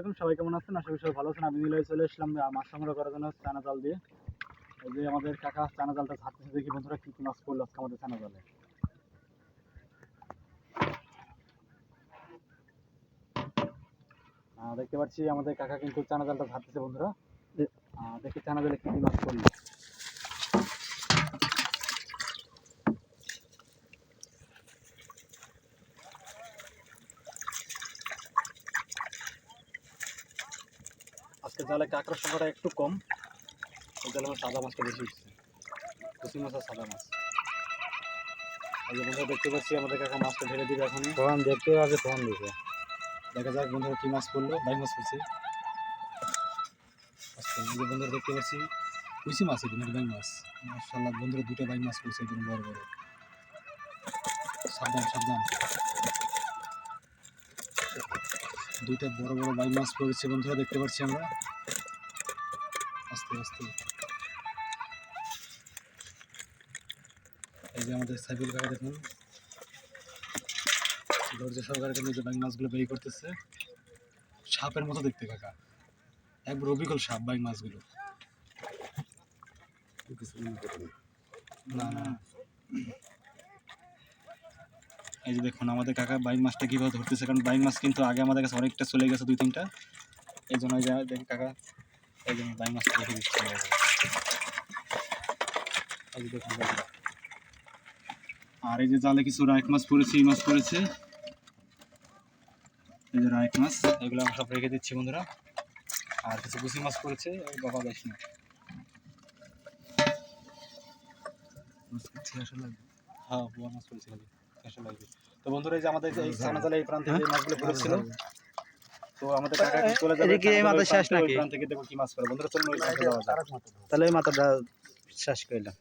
আলাইকুম সবাই কেমন আছেন? আশা করি সবাই ভালো আছেন। আমি নিলয় চলে এসলাম মাছ সংগ্রহ করার জন্য চানা জাল দিয়ে। এই যে আমাদের কাকা চানা জালটা ছাড়তেছে দেখি বন্ধুরা কি কি মাছ পড়ল আজকে আমাদের চানা জালে দেখতে পাচ্ছি আমাদের কাকা কিন্তু চানা জালটা ছাড়তেছে বন্ধুরা। দেখি চানা জালে কি কি মাছ পড়ল। আজকে জালে কাঁকড়ার সংখ্যাটা একটু কম। ওই জালে আমার সাদা মাছটা বেশি উঠছে কুচি মাছ আর সাদা মাছ। এই যে বন্ধুরা দেখতে পাচ্ছি আমাদের কাকা মাছটা ঢেলে দিবে এখন তখন দেখতে পাবে তখন দিবে। দেখা যাক বন্ধুরা কী মাছ পড়ল। বাই মাছ পড়ছে। আচ্ছা বন্ধুরা দেখতে পাচ্ছি কুচি মাছ এদিন বাই মাছ। মার্শাল্লাহ বন্ধুরা দুটো বাই মাছ পড়ছে এদিন বড় বড়। সাবধান সাবধান। দুইটা বড় বড় বাইক মাছ পড়েছে বন্ধুরা দেখতে পাচ্ছি আমরা। আস্তে আস্তে। এই যে আমাদের সাইকেল কাকা দেখুন। দরজা সহকারে কিন্তু যে বাইক মাছগুলো বের করতেছে। সাপের মতো দেখতে কাকা। একবার অবিকল সাপ বাইক মাছগুলো। না না। এই যে দেখুন, আমাদের কাকা বাইক মাছটা কীভাবে ধরতেছে? কারণ বাইক মাছ কিন্তু আগে আমাদের কাছে অনেকটা চলে গেছে, দুই তিনটা। এই জন্য যে দেখি কাকা, এই জন্য বাইক মাছটা রেখে দিচ্ছে। এই যে দেখুন আর এই যে জালে কিছু রাইক মাছ পড়েছে, এই মাছ পড়েছে। এই যে রাইক মাছ, এগুলো আমরা সব রেখে দিচ্ছি বন্ধুরা। আর কিছু গুছি মাছ পড়েছে বাবা বেশ না। হ্যাঁ বুয়া মাছ পড়েছে লাগবে। তো বন্ধুরা এই যে আমাদের এই সানা জালে এই প্রান্ত থেকে এই মাছগুলো পড়েছিল তো আমাদের কাকা চলে যাবে এদিকে এই মাথা শেষ নাকি? প্রান্ত থেকে দেখো কি মাছ পড়ে। বন্ধুরা চলুন ওই প্রান্তে যাওয়া যাক। তাহলে ওই মাথাটা শেষ করলাম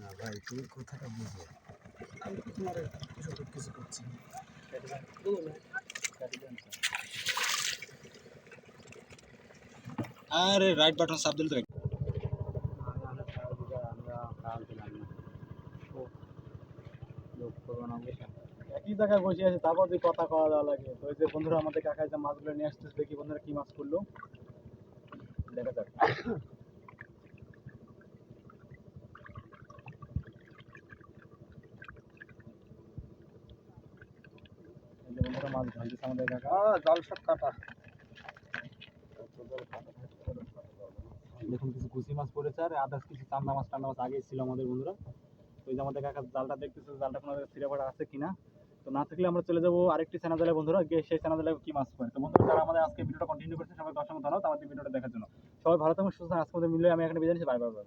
না ভাই তুমি কথাটা বুঝো। আমি তো তোমার কিছু করছি না। আরে রাইট বাটন চাপ দিলে তো একই জায়গায় বসে আছে তারপর যদি কথা কওয়া দেওয়া লাগে। তো ওই যে বন্ধুরা আমাদের কাকায় যে মাছগুলো নিয়ে আসতেছে দেখি বন্ধুরা কি মাছ করল। দেখা যাক। যে বন্ধুরা মাছ ঢালতেছে আমাদের কাকা। জল সব কাটা। দেখুন কিছু কুচি মাছ পড়েছে আর আদার্স কিছু চান্দা মাছ টান্দা মাছ আগেই ছিল আমাদের বন্ধুরা। তো এই যে আমাদের কাকা জালটা দেখতেছে, জালটা কোনো ছিঁড়ে পড়া আছে কিনা? তো না থাকলে আমরা চলে যাব আরেকটি চ্যানেল বন্ধুরা, গিয়ে সেই চ্যানেল কি মাছ পড়ে। তো বন্ধুরা, যারা আমাদের আজকে ভিডিওটা কন্টিনিউ করছে সবাই অসংখ্য ধন্যবাদ। আমাদের ভিডিওটা দেখার জন্য। সবাই ভালো থাকুন, সুস্থ। আজকে মিলে আমি এখানে বিদায় নিচ্ছি। Bye bye bye.